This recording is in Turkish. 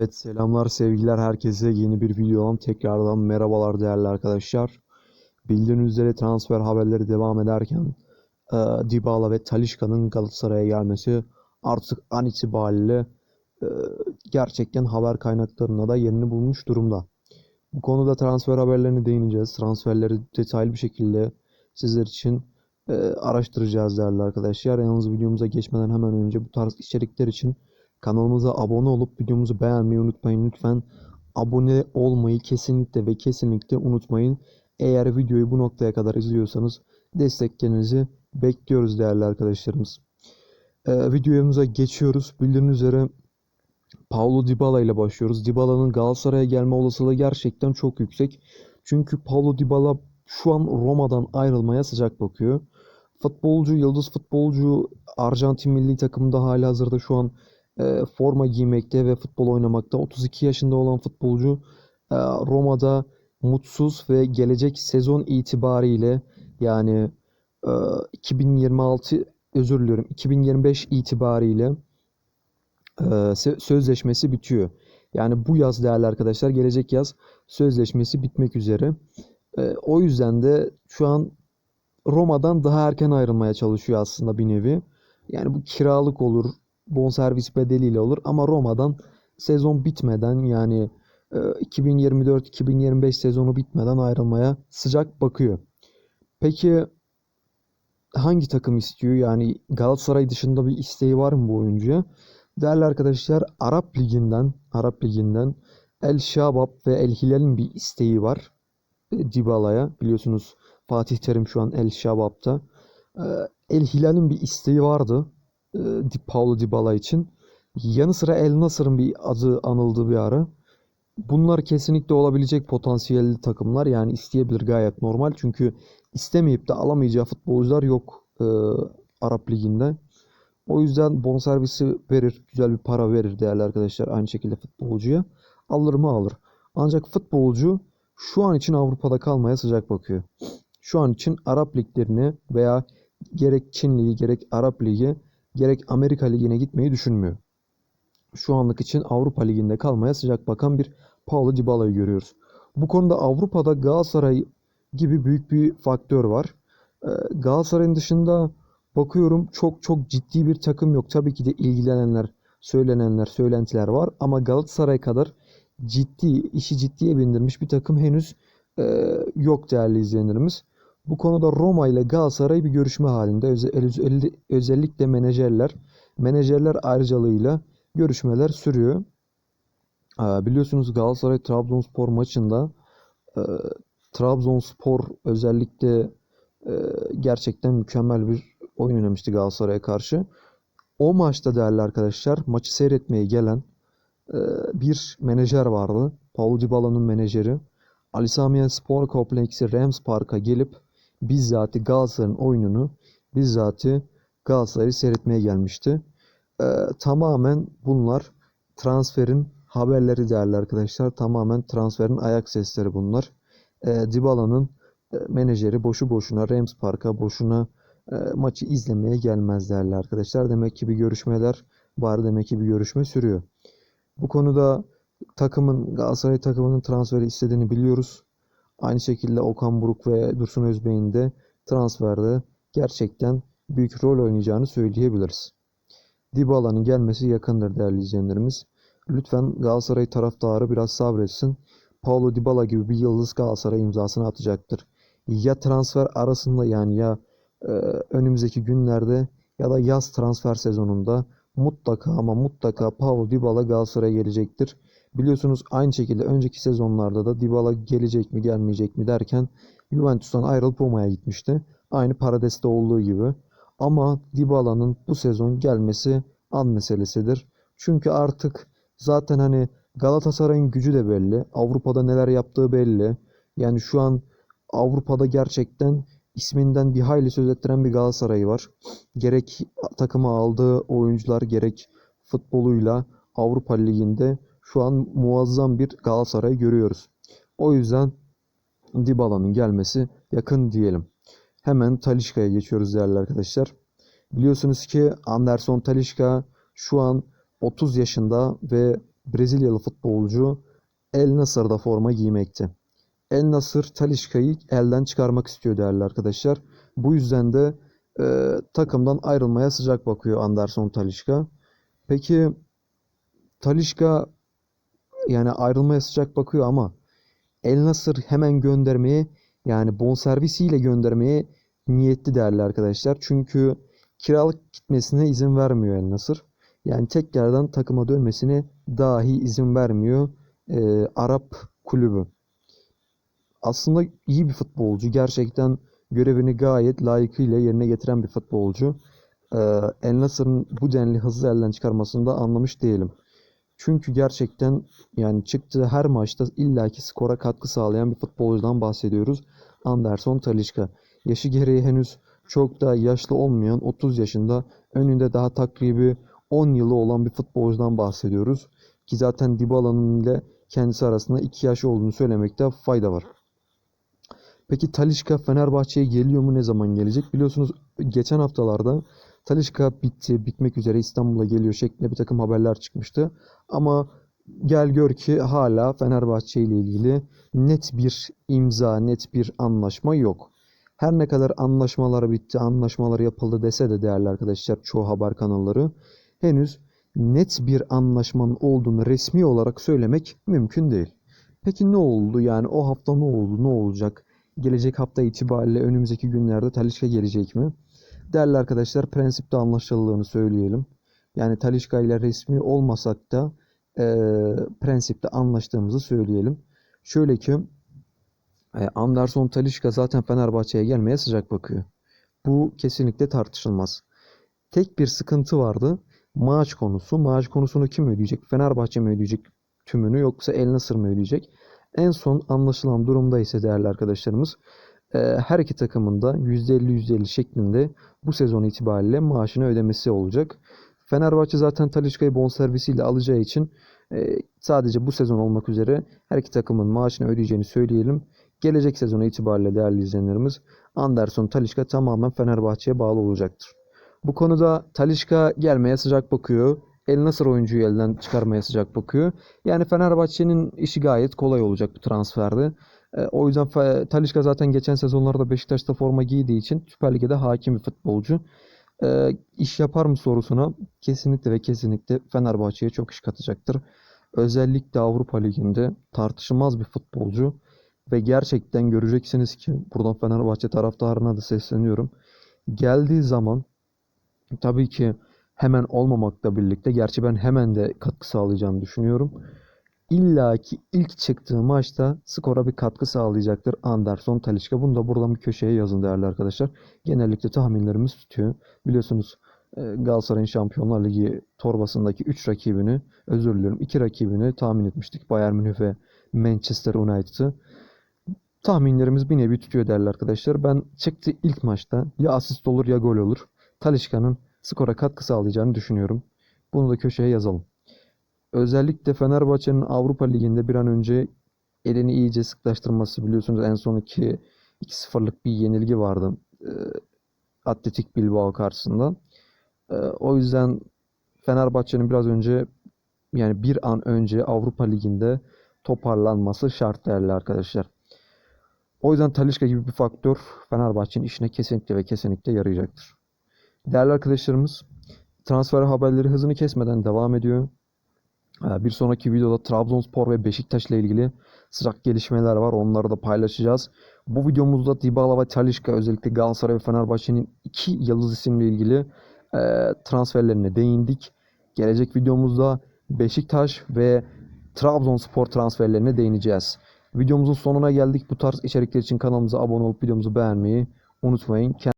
Evet selamlar sevgiler herkese yeni bir videodan tekrardan merhabalar değerli arkadaşlar. Bildiğiniz üzere transfer haberleri devam ederken e, Dybala ve Talisca'nın Galatasaray'a gelmesi artık an itibariyle e, gerçekten haber kaynaklarına da yerini bulmuş durumda. Bu konuda transfer haberlerine değineceğiz. Transferleri detaylı bir şekilde sizler için e, araştıracağız değerli arkadaşlar. Yalnız videomuza geçmeden hemen önce bu tarz içerikler için Kanalımıza abone olup videomuzu beğenmeyi unutmayın. Lütfen abone olmayı kesinlikle ve kesinlikle unutmayın. Eğer videoyu bu noktaya kadar izliyorsanız desteklerinizi bekliyoruz değerli arkadaşlarımız. Ee, videomuza geçiyoruz. Bildiğiniz üzere Paulo Dybala ile başlıyoruz. Dybala'nın Galatasaray'a gelme olasılığı gerçekten çok yüksek. Çünkü Paulo Dybala şu an Roma'dan ayrılmaya sıcak bakıyor. Futbolcu, yıldız futbolcu Arjantin milli takımında hala hazırda şu an forma giymekte ve futbol oynamakta. 32 yaşında olan futbolcu e, Roma'da mutsuz ve gelecek sezon itibariyle yani e, 2026 özür diliyorum 2025 itibariyle e, sözleşmesi bitiyor. Yani bu yaz değerli arkadaşlar gelecek yaz sözleşmesi bitmek üzere. E, o yüzden de şu an Roma'dan daha erken ayrılmaya çalışıyor aslında bir nevi. Yani bu kiralık olur, bonservis bedeliyle olur ama Roma'dan sezon bitmeden yani 2024-2025 e, sezonu bitmeden ayrılmaya sıcak bakıyor. Peki hangi takım istiyor? Yani Galatasaray dışında bir isteği var mı bu oyuncuya? Değerli arkadaşlar Arap Ligi'nden Arap Ligi'nden El Şabab ve El Hilal'in bir isteği var. E, Dybala'ya biliyorsunuz Fatih Terim şu an El Şabab'ta. E, El Hilal'in bir isteği vardı e, Paulo Dybala için. Yanı sıra El Nasır'ın bir adı anıldığı bir ara. Bunlar kesinlikle olabilecek potansiyelli takımlar. Yani isteyebilir gayet normal. Çünkü istemeyip de alamayacağı futbolcular yok e, Arap Ligi'nde. O yüzden bonservisi verir. Güzel bir para verir değerli arkadaşlar. Aynı şekilde futbolcuya. Alır mı alır. Ancak futbolcu şu an için Avrupa'da kalmaya sıcak bakıyor. Şu an için Arap liglerini veya gerek Çin Ligi gerek Arap Ligi gerek Amerika Ligi'ne gitmeyi düşünmüyor. Şu anlık için Avrupa Ligi'nde kalmaya sıcak bakan bir Paulo Dybala'yı görüyoruz. Bu konuda Avrupa'da Galatasaray gibi büyük bir faktör var. Ee, Galatasaray'ın dışında bakıyorum çok çok ciddi bir takım yok. Tabii ki de ilgilenenler, söylenenler, söylentiler var ama Galatasaray kadar ciddi, işi ciddiye bindirmiş bir takım henüz e, yok değerli izleyenlerimiz. Bu konuda Roma ile Galatasaray bir görüşme halinde. Özellikle menajerler, menajerler ayrıcalığıyla görüşmeler sürüyor. Biliyorsunuz Galatasaray Trabzonspor maçında e, Trabzonspor özellikle e, gerçekten mükemmel bir oyun oynamıştı Galatasaray'a karşı. O maçta değerli arkadaşlar maçı seyretmeye gelen e, bir menajer vardı. Paulo Dybala'nın menajeri. Ali Spor Kompleksi Rams Park'a gelip bizzati Galatasaray'ın oyununu bizzati Galatasaray'ı seyretmeye gelmişti. Ee, tamamen bunlar transferin haberleri değerli arkadaşlar. Tamamen transferin ayak sesleri bunlar. Ee, Dybala'nın e, menajeri boşu boşuna Rams Park'a boşuna e, maçı izlemeye gelmez değerli arkadaşlar. Demek ki bir görüşmeler var. Demek ki bir görüşme sürüyor. Bu konuda takımın Galatasaray takımının transferi istediğini biliyoruz. Aynı şekilde Okan Buruk ve Dursun Özbey'in de transferde gerçekten büyük rol oynayacağını söyleyebiliriz. Dybala'nın gelmesi yakındır değerli izleyenlerimiz. Lütfen Galatasaray taraftarı biraz sabretsin. Paulo Dybala gibi bir yıldız Galatasaray imzasını atacaktır. Ya transfer arasında yani ya e, önümüzdeki günlerde ya da yaz transfer sezonunda mutlaka ama mutlaka Paulo Dybala Galatasaray'a gelecektir. Biliyorsunuz aynı şekilde önceki sezonlarda da Dybala gelecek mi gelmeyecek mi derken Juventus'tan ayrılıp Roma'ya gitmişti. Aynı Parades'te olduğu gibi. Ama Dybala'nın bu sezon gelmesi an meselesidir. Çünkü artık zaten hani Galatasaray'ın gücü de belli. Avrupa'da neler yaptığı belli. Yani şu an Avrupa'da gerçekten isminden bir hayli söz ettiren bir Galatasaray var. Gerek takıma aldığı oyuncular gerek futboluyla Avrupa Ligi'nde şu an muazzam bir Galatasaray görüyoruz. O yüzden Dybala'nın gelmesi yakın diyelim. Hemen Talişka'ya geçiyoruz değerli arkadaşlar. Biliyorsunuz ki Anderson Talişka şu an 30 yaşında ve Brezilyalı futbolcu El Nasır'da forma giymekte. El Nasır Talisca'yı elden çıkarmak istiyor değerli arkadaşlar. Bu yüzden de e, takımdan ayrılmaya sıcak bakıyor Anderson Talisca. Peki Talisca yani ayrılmaya sıcak bakıyor ama El Nasır hemen göndermeye yani bonservisiyle göndermeye niyetli değerli arkadaşlar. Çünkü kiralık gitmesine izin vermiyor El Nasır. Yani tekrardan takıma dönmesine dahi izin vermiyor e, Arap kulübü. Aslında iyi bir futbolcu. Gerçekten görevini gayet layıkıyla yerine getiren bir futbolcu. E, El Nasır'ın bu denli hızlı elden çıkarmasını da anlamış değilim. Çünkü gerçekten yani çıktığı her maçta illaki skora katkı sağlayan bir futbolcudan bahsediyoruz. Anderson Talisca. Yaşı gereği henüz çok da yaşlı olmayan 30 yaşında önünde daha takribi 10 yılı olan bir futbolcudan bahsediyoruz. Ki zaten Dybala'nın ile kendisi arasında 2 yaş olduğunu söylemekte fayda var. Peki Talisca Fenerbahçe'ye geliyor mu? Ne zaman gelecek? Biliyorsunuz geçen haftalarda Talisca bitti, bitmek üzere İstanbul'a geliyor şeklinde bir takım haberler çıkmıştı. Ama gel gör ki hala Fenerbahçe ile ilgili net bir imza, net bir anlaşma yok. Her ne kadar anlaşmalar bitti, anlaşmalar yapıldı dese de değerli arkadaşlar çoğu haber kanalları henüz net bir anlaşmanın olduğunu resmi olarak söylemek mümkün değil. Peki ne oldu? Yani o hafta ne oldu? Ne olacak? Gelecek hafta itibariyle önümüzdeki günlerde Talisca gelecek mi? Değerli arkadaşlar prensipte anlaşıldığını söyleyelim. Yani Talisca ile resmi olmasak da e, prensipte anlaştığımızı söyleyelim. Şöyle ki e, Anderson Talisca zaten Fenerbahçe'ye gelmeye sıcak bakıyor. Bu kesinlikle tartışılmaz. Tek bir sıkıntı vardı. Maaş konusu. Maaş konusunu kim ödeyecek? Fenerbahçe mi ödeyecek tümünü yoksa El Nasır mı ödeyecek? En son anlaşılan durumda ise değerli arkadaşlarımız her iki takımın da %50-%50 şeklinde bu sezon itibariyle maaşını ödemesi olacak. Fenerbahçe zaten Talisca'yı bonservisiyle alacağı için e, sadece bu sezon olmak üzere her iki takımın maaşını ödeyeceğini söyleyelim. Gelecek sezonu itibariyle değerli izleyenlerimiz Anderson Talisca tamamen Fenerbahçe'ye bağlı olacaktır. Bu konuda Talisca gelmeye sıcak bakıyor. El Nasır oyuncuyu elden çıkarmaya sıcak bakıyor. Yani Fenerbahçe'nin işi gayet kolay olacak bu transferde. E, o yüzden Talisca zaten geçen sezonlarda Beşiktaş'ta forma giydiği için Süper Lig'de hakim bir futbolcu. E, iş yapar mı sorusuna kesinlikle ve kesinlikle Fenerbahçe'ye çok iş katacaktır. Özellikle Avrupa Ligi'nde tartışılmaz bir futbolcu. Ve gerçekten göreceksiniz ki buradan Fenerbahçe taraftarına da sesleniyorum. Geldiği zaman tabii ki hemen olmamakla birlikte gerçi ben hemen de katkı sağlayacağını düşünüyorum. İlla ki ilk çıktığı maçta skora bir katkı sağlayacaktır Anderson Talisca. Bunu da buradan bir köşeye yazın değerli arkadaşlar. Genellikle tahminlerimiz tutuyor. Biliyorsunuz e, Galatasaray'ın Şampiyonlar Ligi torbasındaki 3 rakibini, özür diliyorum 2 rakibini tahmin etmiştik. Bayern Münih ve Manchester United'ı. Tahminlerimiz bir nevi tutuyor değerli arkadaşlar. Ben çıktı ilk maçta ya asist olur ya gol olur. Talisca'nın skora katkı sağlayacağını düşünüyorum. Bunu da köşeye yazalım. Özellikle Fenerbahçe'nin Avrupa Ligi'nde bir an önce elini iyice sıklaştırması biliyorsunuz en son 2 2-0'lık bir yenilgi vardı. E, Atletik Bilbao karşısında. E, o yüzden Fenerbahçe'nin biraz önce yani bir an önce Avrupa Ligi'nde toparlanması şart değerli arkadaşlar. O yüzden Talisca gibi bir faktör Fenerbahçe'nin işine kesinlikle ve kesinlikle yarayacaktır. Değerli arkadaşlarımız transfer haberleri hızını kesmeden devam ediyor. Ee, bir sonraki videoda Trabzonspor ve Beşiktaş ile ilgili sıcak gelişmeler var. Onları da paylaşacağız. Bu videomuzda Dybala ve Talisca özellikle Galatasaray ve Fenerbahçe'nin iki yıldız isimle ilgili e, transferlerine değindik. Gelecek videomuzda Beşiktaş ve Trabzonspor transferlerine değineceğiz. Videomuzun sonuna geldik. Bu tarz içerikler için kanalımıza abone olup videomuzu beğenmeyi unutmayın.